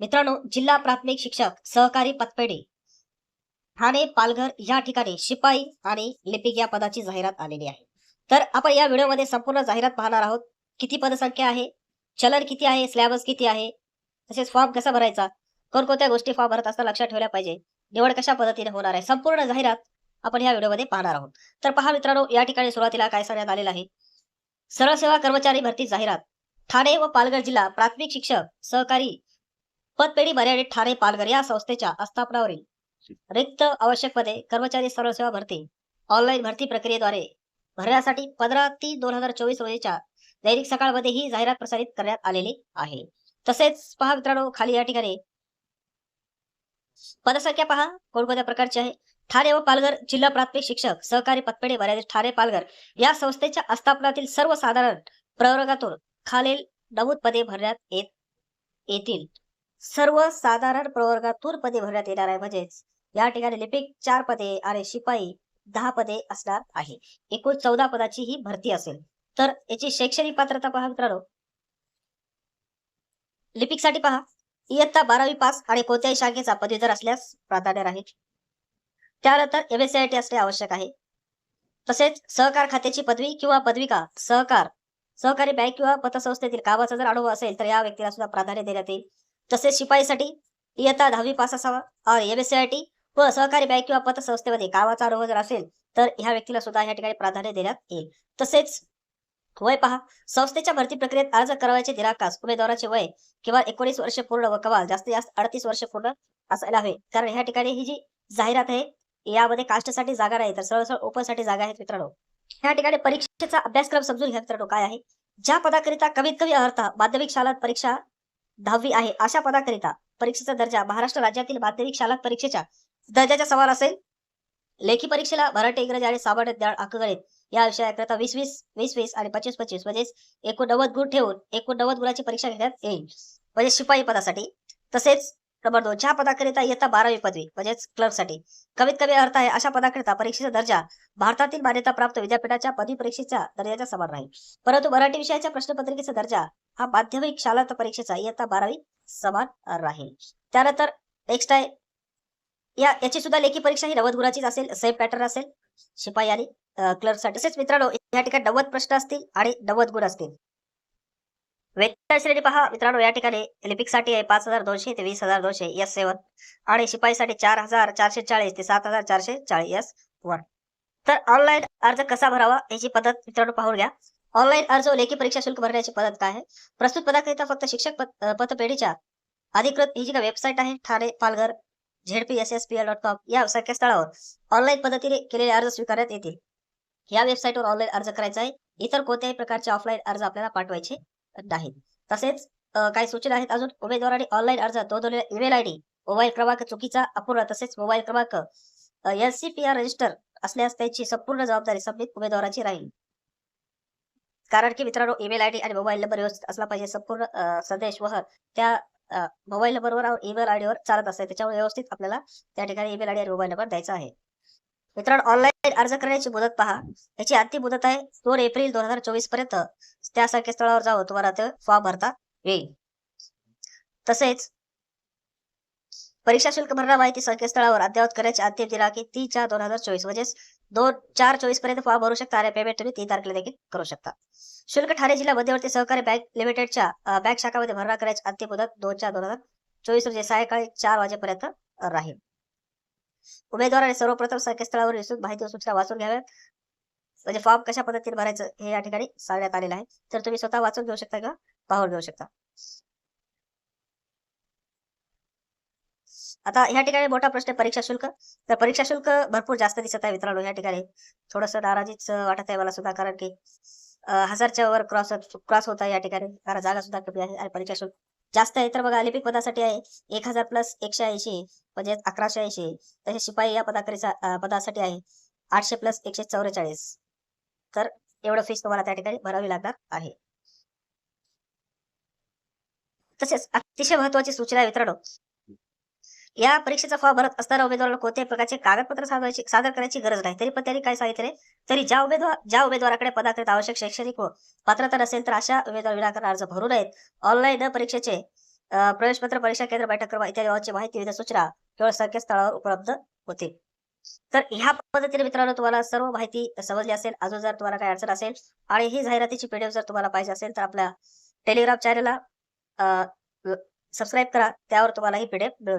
मित्रांनो जिल्हा प्राथमिक शिक्षक सहकारी पतपेढी ठाणे पालघर या ठिकाणी शिपाई आणि लिपिक या पदाची जाहिरात आलेली आहे. तर आपण या व्हिडिओमध्ये संपूर्ण जाहिरात पाहणार आहोत. किती पदसंख्या आहे? चलन किती आहे? स्लॅबस किती आहे? तसेच फॉर्म कसा भरायचा? कोणकोणत्या गोष्टी फॉर्म भरत असताना लक्षात ठेवल्या पाहिजे? निवड कशा पद्धतीने होणार आहे? संपूर्ण जाहिरात आपण या व्हिडिओमध्ये पाहणार आहोत. तर पहा मित्रांनो या ठिकाणी सुरुवातीला काय सांगण्यात आलेलं आहे? सरळ सेवा कर्मचारी भरती जाहिरात. ठाणे व पालघर जिल्हा प्राथमिक शिक्षक सहकारी पदपेढी मर्यादित ठाणे पालघर या संस्थेच्या आस्थापनावरील रिक्त आवश्यक पदे कर्मचारी सरळ सेवा भरती ऑनलाईन भरती प्रक्रियेद्वारे भरण्यासाठी पंधरा तीन दोन हजार चोवीस रोजीच्या दैनिक सकाळमध्ये ही जाहिरात प्रसारित करण्यात आलेली आहे. तसेच पहा मित्रांनो खाली या ठिकाणी पदसंख्या पहा कोणकोणत्या प्रकारची आहे? ठाणे व पालघर जिल्हा प्राथमिक शिक्षक सहकारी पतपेढी मर्यादित ठाणे पालघर या संस्थेच्या आस्थापनातील सर्वसाधारण प्रवर्गातून खालील नमूद पदे भरण्यात येत सर्व साधारण प्रवर्गातून पदे भरण्यात येणार आहे. म्हणजेच या ठिकाणी लिपिक चार पदे आणि शिपाई दहा पदे असणार आहे. एकूण चौदा पदाची ही भरती असेल. तर याची शैक्षणिक पात्रता पहा मित्रांनो. लिपिकसाठी पहा. इयत्ता बारावी पास आणि कोणत्याही शाखेचा पदवीधर असल्यास प्राधान्य राहील. त्यानंतर एम एस टी असणे आवश्यक आहे. तसेच सहकार खात्याची पदवी किंवा पदविका सहकार सहकारी बँक किंवा पतसंस्थेतील कामाचा जर अनुभव असेल तर या व्यक्तीला सुद्धा प्राधान्य देण्यात येईल. तसेच शिपाईसाठी इयत्ता दहावी पास असावा. और एम एस टी व सहकारी बँक किंवा पतसंस्थेमध्ये कामाचा अनुभव जर असेल तर ह्या व्यक्तीला सुद्धा या ठिकाणी प्राधान्य देण्यात येईल. तसेच वय पहा. संस्थेच्या भरती प्रक्रियेत अर्ज करावयाचे दिनांकास उमेदवाराचे वय किंवा एकोणीस वर्ष पूर्ण व कमाल जास्तीत जास्त अडतीस वर्ष पूर्ण असायला हवे. कारण ह्या ठिकाणी ही जी जाहिरात आहे यामध्ये कास्टसाठी जागा नाही तर सरळसळ ओपनसाठी ओपनसाठी जागा आहेत मित्रांनो. ह्या ठिकाणी परीक्षेचा अभ्यासक्रम समजून घ्या मित्रांनो काय आहे. ज्या पदाकरिता कमीत कमी अर्थ माध्यमिक शाळात परीक्षा दहावी आहे. अशा पदाकरिता परीक्षेचा दर्जा महाराष्ट्र राज्यातील माध्यमिक शाळात परीक्षेच्या दर्जाच्या सवाल असेल. लेखी परीक्षेला मराठी इंग्रजी आणि सामान्य ज्ञान अंकगणित या विषयाकरिता वीस वीस वीस वीस आणि पंचवीस पंचवीस म्हणजेच एकोणनव्वद गुण ठेवून एकोणनव्वद गुणाची परीक्षा घेण्यात येईल. म्हणजे शिपाई पदासाठी. तसेच नंबर दोन ज्या पदाकरिता इयत्ता बारावी पदवी म्हणजेच क्लर्कसाठी कमीत कमी अर्थ आहे अशा पदाकरिता परीक्षेचा दर्जा भारतातील मान्यता प्राप्त विद्यापीठाच्या पदवी परीक्षेच्या दर्जाच्या समान राहील. परंतु मराठी विषयाच्या प्रश्नपत्रिकेचा दर्जा हा माध्यमिक शाला परीक्षेचा इयत्ता बारावी समान राहील. त्यानंतर नेक्स्ट आहे. या याची सुद्धा लेखी परीक्षा ही नव्वद गुणाचीच असेल सेम पॅटर्न असेल. शिपाई आणि क्लर्कसाठी तसेच मित्रांनो या ठिकाणी नव्वद प्रश्न असतील आणि नव्वद गुण असतील. वेतन श्रेणी पहा. मित्रांनो या ठिकाणी लिपिकसाठी आहे पाच हजार दोनशे ते वीस हजार दोनशे एस सेवन आणि शिपाईसाठी चार हजार चारशे चाळीस ते सात हजार चारशे चाळीस एस वन तर ऑनलाईन अर्ज कसा भरावा याची पद्धत मित्रांनो पाहून घ्या. ऑनलाईन अर्ज लेखी परीक्षा शुल्क भरण्याची पद्धत काय आहे? प्रस्तुत पदाकरिता फक्त शिक्षक पद- पतपेढीच्या अधिकृत ही जी काय वेबसाईट आहे Thane Palghar ZP S S P L dot com या संकेतस्थळावर ऑनलाईन पद्धतीने केलेले अर्ज स्वीकारण्यात येतील. या वेबसाईटवर ऑनलाईन अर्ज करायचा आहे. इतर कोणत्याही प्रकारचे ऑफलाईन अर्ज आपल्याला पाठवायचे नाही तसेच काही सूचना आहेत अजून. उमेदवारांनी ऑनलाईन अर्ज नोंदवलेला ईमेल आय डी मोबाईल क्रमांक चुकीचा अपूर्ण तसेच मोबाईल क्रमांक L C P R register असल्यास त्याची संपूर्ण जबाबदारी संबंधित उमेदवाराची राहील. कारण की मित्रांनो ईमेल आय डी आणि मोबाईल नंबर व्यवस्थित असला पाहिजे. संपूर्ण संदेश व त्या मोबाईल नंबरवर ईमेल आय चालत असते. त्याच्यामुळे व्यवस्थित आपल्याला त्या ठिकाणी ईमेल आय डी आणि मोबाईल नंबर द्यायचा आहे. मित्रांनो ऑनलाईन अर्ज करण्याची मुदत पहा. याची अंतिम मुदत आहे दोन एप्रिल दोन हजार चोवीसपर्यंत. त्या संकेतस्थळावर जाऊन तुम्हाला ते फॉर्म भरता येईल. तसेच परीक्षा शुल्क भरणा माहिती संकेतस्थळावर अद्ययावत करण्याची अंतिम दिनांक तीन चार दोन हजार चोवीस. म्हणजेच दोन चार चोवीसपर्यंत फॉर्म भरू शकता आणि पेमेंट तुम्ही तीन तारखेला देखील करू शकता. शुल्क ठाणे जिल्हा मध्यवर्ती सहकारी बँक लिमिटेडच्या बँक शाखामध्ये भरणा करायची अंतिम मुदत दोन चार दोन हजार चोवीस रोजी सायंकाळी चार वाजेपर्यंत राहील. उमेदवाराने सर्वप्रथम संकेतस्थळावर विस्तृत माहिती सूचना वाचून घ्याव्यात. म्हणजे फॉर्म कशा पद्धतीने भरायचं हे या ठिकाणी सांगण्यात आलेलं आहे. तर तुम्ही स्वतः वाचून घेऊ शकता किंवा पाहून घेऊ शकता. आता ह्या ठिकाणी मोठा प्रश्न परीक्षा शुल्क. तर परीक्षा शुल्क भरपूर जास्त दिसत आहे मित्रांनो या ठिकाणी. थोडस नाराजीच वाटत आहे मला सुद्धा कारण की हजारच्या वर क्रॉस क्रॉस होत आहे या ठिकाणी. जागा सुद्धा कमी आहे आणि परीक्षा शुल्क जास्त आहे तर बघा लिपिक पदासाठी आहे. एक हजार प्लस एकशे ऐंशी म्हणजे अकराशे ऐंशी. तसेच शिपाई या पदाकरीचा पदासाठी आहे. आठशे प्लस एकशे चौवेचाळीस तर एवढं फीस तुम्हाला त्या ठिकाणी भरावी लागणार आहे. तसेच अतिशय महत्वाची सूचना आहे मित्रांनो या परीक्षेचा फॉर्म भरत असताना उमेदवाराला कोणत्याही प्रकारचे कागदपत्र सादर करायची गरज नाही. तरी पण त्यांनी काय सांगितले? तरी ज्या उमेदवार ज्या उमेदवाराकडे पदाकरिता आवश्यक शैक्षणिक व पात्रता नसेल तर अशा उमेदवार विनाकारण अर्ज भरू नयेत. ऑनलाईन परीक्षेचे प्रवेशपत्र परीक्षा केंद्र बैठक क्रमांक इत्यादी बाबतची माहिती विविध सूचना केवळ संकेतस्थळावर उपलब्ध होतील तर ह्या पद्धतीने मित्रांनो तुम्हाला सर्व माहिती समजली असेल अजून जर तुम्हाला काही अडचण असेल आणि ही जाहिरातीची पीडीएफ जर तुम्हाला पाहिजे असेल तर आपल्या टेलिग्राम चॅनलला सबस्क्राईब करा. त्यावर तुम्हाला ही पीडीएफ मिळू